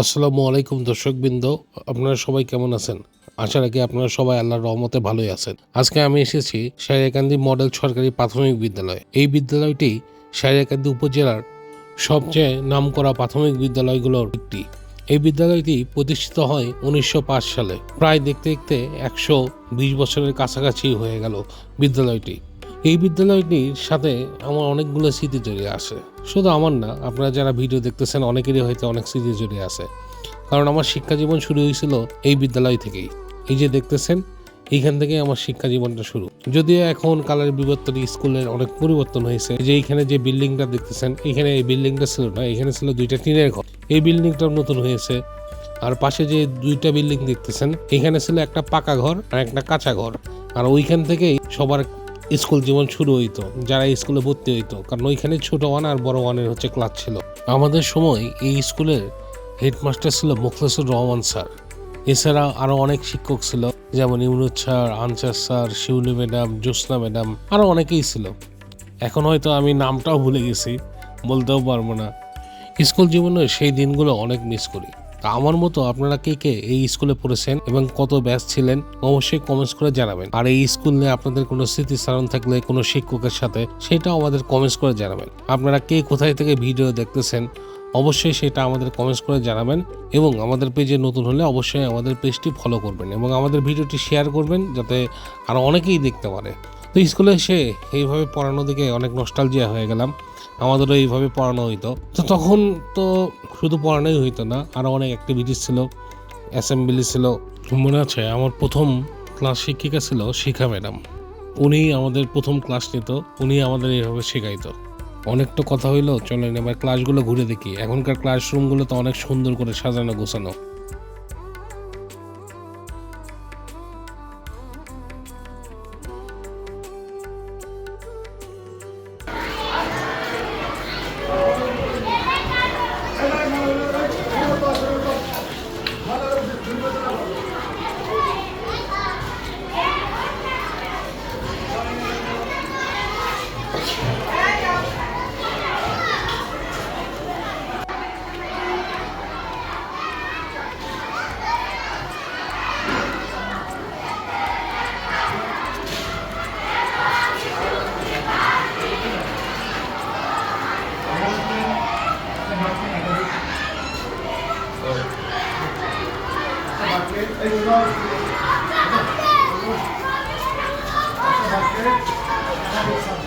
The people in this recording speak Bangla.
আসসালামু আলাইকুম দর্শকবৃন্দ, আপনারা সবাই কেমন আছেন? আশা রাখি আপনারা সবাই আল্লাহর রহমতে ভালোই আছেন। আজকে আমি এসেছি সারিয়াকান্দি মডেল সরকারি প্রাথমিক বিদ্যালয়। এই বিদ্যালয়টি সারিয়াকান্দি উপজেলার সবচেয়ে নামকরা প্রাথমিক বিদ্যালয়গুলোর একটি। এই বিদ্যালয়টি প্রতিষ্ঠিত হয় উনিশশো পাঁচ সালে। প্রায় দেখতে দেখতে একশো বিশ বছরের কাছাকাছি হয়ে গেল বিদ্যালয়টি। এই বিদ্যালয়টির সাথে আমার অনেকগুলো স্মৃতি জড়িয়ে আছে। শুধু আমার না, আপনারা যারা ভিডিও দেখতেছেন, অনেকেরই হয়তো অনেক স্মৃতি জড়িয়ে আছে। কারণ আমার শিক্ষা জীবন শুরু হয়েছিল এই বিদ্যালয় থেকেই। এই যে দেখতেছেন, এইখান থেকে আমার শিক্ষা জীবনটা শুরু। যদিও এখন কালের বিবর্তনে স্কুলের অনেক পরিবর্তন হয়েছে। যে এইখানে যে বিল্ডিংটা দেখতেছেন এখানে এই বিল্ডিংটা ছিল না এখানে ছিল দুইটা টিনের ঘর। এই বিল্ডিংটাও নতুন হয়েছে। আর পাশে যে দুইটা বিল্ডিং দেখতেছেন এখানে ছিল একটা পাকা ঘর আর একটা কাঁচা ঘর। আর ওইখান থেকেই সবার স্কুল জীবন শুরু হইতো, যারা স্কুলে ভর্তি হইতো। কারণ ওইখানে ছোট ওয়ান আর বড় ওয়ানের হচ্ছে ক্লাস ছিল। আমাদের সময় এই স্কুলের হেডমাস্টার ছিল মুখলেসুর রহমান স্যার। এছাড়া আরও অনেক শিক্ষক ছিল, যেমন Imrud sir, Ansar sir, Shiuli madam, Jyotsna madam আরও অনেকেই ছিল। এখন হয়তো আমি নামটাও ভুলে গেছি, বলতেও পারব না। স্কুল জীবনে সেই দিনগুলো অনেক মিস করি। তা আমার মতো আপনারা কে কে এই স্কুলে পড়েছেন এবং কত ব্যাচ ছিলেন, অবশ্যই কমেন্টস করে জানাবেন। আর এই স্কুল নিয়ে আপনাদের কোনো স্মৃতিচারণ থাকলে, কোনো শিক্ষকের সাথে, সেটাও আমাদের কমেন্টস করে জানাবেন। আপনারা কে কোথায় থেকে ভিডিও দেখতেছেন, অবশ্যই সেটা আমাদের কমেন্টস করে জানাবেন এবং আমাদের পেজে নতুন হলে অবশ্যই আমাদের পেজটি ফলো করবেন এবং আমাদের ভিডিওটি শেয়ার করবেন যাতে আরও অনেকেই দেখতে পারে। তো স্কুলে এসে এইভাবে পড়ানো দিকে অনেক নস্টালজিয়া হয়ে গেলাম। আমাদেরও এইভাবে পড়ানো হইতো। তো তখন তো শুধু পড়ানোই হইতো না আরও অনেক অ্যাক্টিভিটিস ছিল অ্যাসেম্বলি ছিল। মনে আছে, আমার প্রথম ক্লাস শিক্ষিকা ছিল শিখা ম্যাডাম। উনি আমাদের প্রথম ক্লাস নিত, উনি আমাদের এইভাবে শেখাইতো। অনেক তো কথা হইল, চলেন এবার ক্লাসগুলো ঘুরে দেখি। এখনকার ক্লাসরুমগুলো তো অনেক সুন্দর করে সাজানো গোছানো। Thank you.